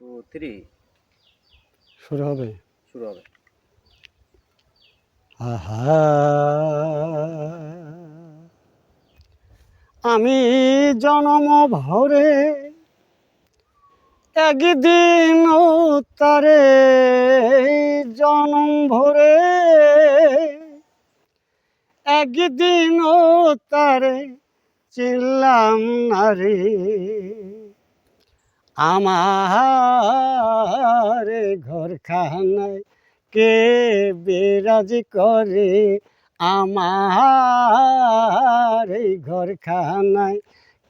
Two three শুরু হবে? শুরু হবে। আহা। আমি জনম ভরে একদিন তারে জনম ভরে একদিন তারে চিনলাম না রে আমার ঘর খানায় কে বিরাজ করে? আমার ঘর খানায়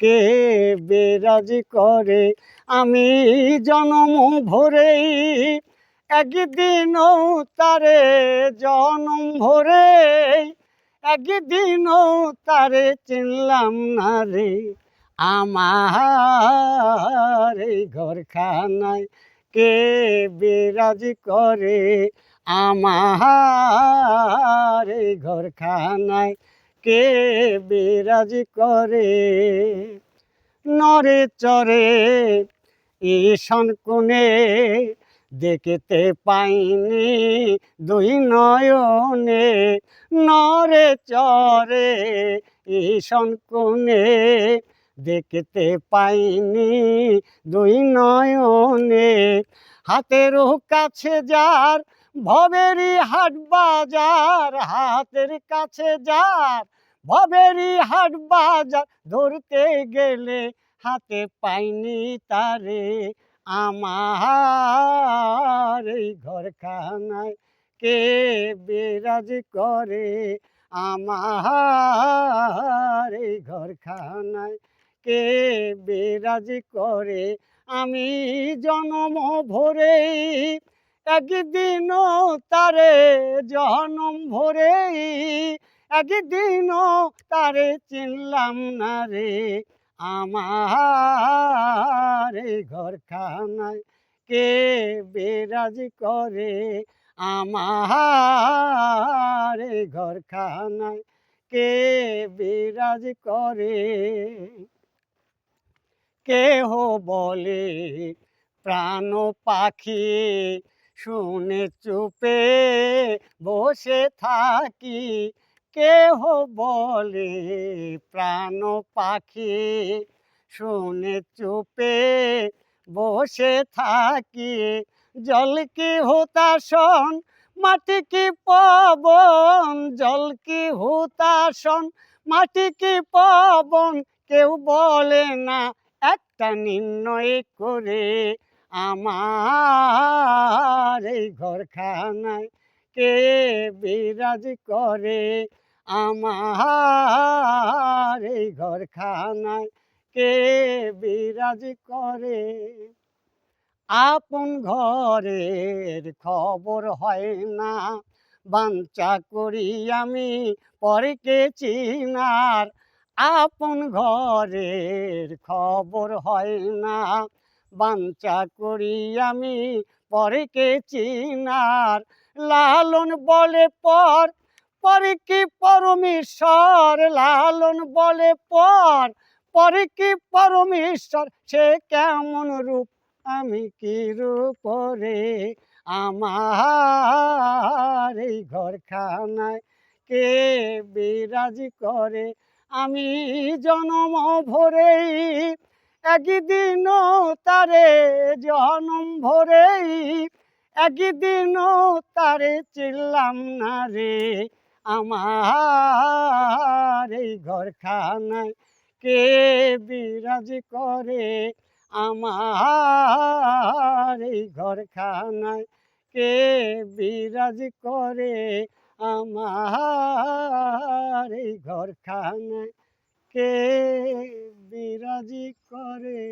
কে বিরাজ করে? আমি জনম ভরেই একদিনও তারে জনম ভরে, একদিনও তারে চিনলাম না রে। আমার এই ঘরখানায় কে বিরাজ করে? আমার এই ঘরখানায় কে বিরাজ করে? নরে চরে ঈশান কোণে দেখতে পাইনি দুই নয়নে। নরে চরে ঈশান কোণে দেখতে পাইনি দুই নয়নে। হাতের কাছে যার, ভবেরই হাট বাজার। হাতের কাছে যার, ভবেরই হাট বাজার। ধরতে গেলে হাতে পাইনি তারে। আমার এই ঘরখানায় কে বিরাজ করে? আমার এই ঘরখানায় কে বিরাজ করে? আমি জনম ভরে, একদিনও তারে জনম ভরে, একদিনও তারে চিনলাম না রে। আমার ঘরখানায় কে বিরাজ করে? আমার ঘরখানায় কে বিরাজ করে? কেহ বলে? প্রাণ পাখি শুনে চুপে বসে থাকি। কেহ বলে? প্রাণ পাখি শুনে চুপে বসে থাকি। জল কি হুতাসন? মাটি কি পবন? জল কি হুতাসন? মাটি কি পবন? কেউ বলে না একটা নির্ণয় করে আমার এই ঘরখানায় কে বিরাজ করে? আমার এই ঘরখানায় কে বিরাজ করে? আপন ঘরের খবর হয় না বাঞ্চা করি আমি পরকে চিনার? আপন ঘরের খবর হয় না। বাঞ্চা করি আমি পরকে চিনার? লালন বলে পর, পরে কি পরমেশ্বর? লালন বলে পর, পরে কি পরমেশ্বর? সে কেমন রূপ আমি কি রূপরে আমার এই ঘরখানায় কে বিরাজ করে? আমি জনম ভরেই একদিনও তারে জনম ভরেই একদিনও তারে চিনলাম না রে। আমার এই ঘরখানায় কে বিরাজ করে? আমার এই ঘরখানায় কে বিরাজ করে? আমার এই ঘরখানায় কে বিরাজি করে?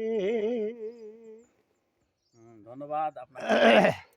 ধন্যবাদ আপনাকে।